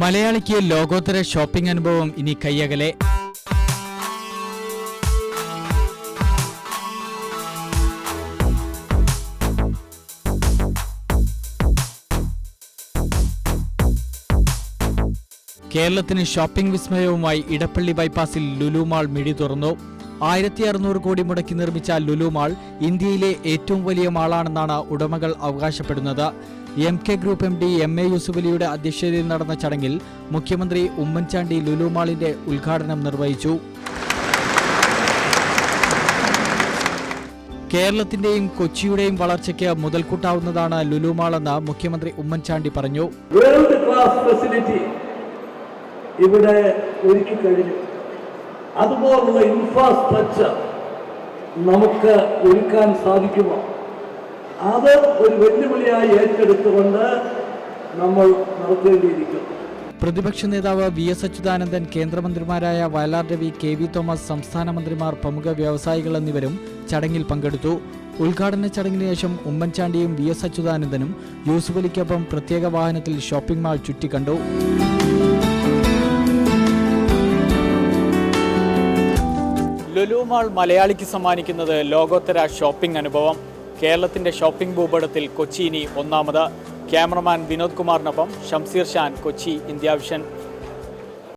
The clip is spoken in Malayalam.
മലയാളിക്ക് ലോകോത്തര ഷോപ്പിംഗ് അനുഭവം ഇനി കയ്യകലെ. കേരളത്തിന് ഷോപ്പിംഗ് വിസ്മയവുമായി ഇടപ്പള്ളി ബൈപ്പാസിൽ ലുലുമാൾ മിഴി തുറന്നു. ആയിരത്തി അറുന്നൂറ് കോടി മുടക്കി നിർമ്മിച്ച ലുലു മാൾ ഇന്ത്യയിലെ ഏറ്റവും വലിയ മാളാണെന്നാണ് ഉടമകൾ അവകാശപ്പെടുന്നത്. M K group M D M A യൂസുഫലിയുടെ അധ്യക്ഷതയിൽ നടന്ന ചടങ്ങിൽ മുഖ്യമന്ത്രി ഉമ്മൻചാണ്ടി ലുലു മാളിന്റെ ഉദ്ഘാടനം നിർവഹിച്ചു. കേരളത്തിന്റെയും കൊച്ചിയുടെയും വളർച്ചയ്ക്ക് മുതൽക്കൂട്ടാവുന്നതാണ് ലുലു മാളെന്ന് മുഖ്യമന്ത്രി ഉമ്മൻചാണ്ടി പറഞ്ഞു. ഇവിടെ ഒരുക്കി കഴിഞ്ഞു അതുപോലുള്ള ഇൻഫ്രാസ്ട്രക്ചർ നമുക്ക് ഒരുക്കാൻ സാധിക്കുമോ? അത് ഒരു വെല്ലുവിളിയായി ഏറ്റെടുത്തുകൊണ്ട് നമ്മൾ നടത്തേണ്ടിയിരിക്കുന്നു. പ്രതിപക്ഷ നേതാവ് വി എസ് അച്യുതാനന്ദൻ കേന്ദ്രമന്ത്രിമാരായ വയലാർ രവി കെ വി തോമസ് സംസ്ഥാന മന്ത്രിമാർ പ്രമുഖ വ്യവസായികൾ എന്നിവരും ചടങ്ങിൽ പങ്കെടുത്തു. ഉദ്ഘാടന ചടങ്ങിന് ശേഷം ഉമ്മൻചാണ്ടിയും വി എസ് അച്യുതാനന്ദനും യൂസുഫലിക്കൊപ്പം പ്രത്യേക വാഹനത്തിൽ ഷോപ്പിംഗ് മാൾ ചുറ്റിക്കണ്ടു. ലുലു മാൾ മലയാളിക്ക് സമ്മാനിക്കുന്നത് ലോകോത്തര ഷോപ്പിംഗ് അനുഭവം. കേരളത്തിന്റെ ഷോപ്പിംഗ് ഭൂപടത്തിൽ കൊച്ചി ഇനി ഒന്നാമത്. ക്യാമറമാൻ വിനോദ് കുമാറിനൊപ്പം ഷംസീർ ഷാൻ കൊച്ചി ഇന്ത്യ വിഷൻ.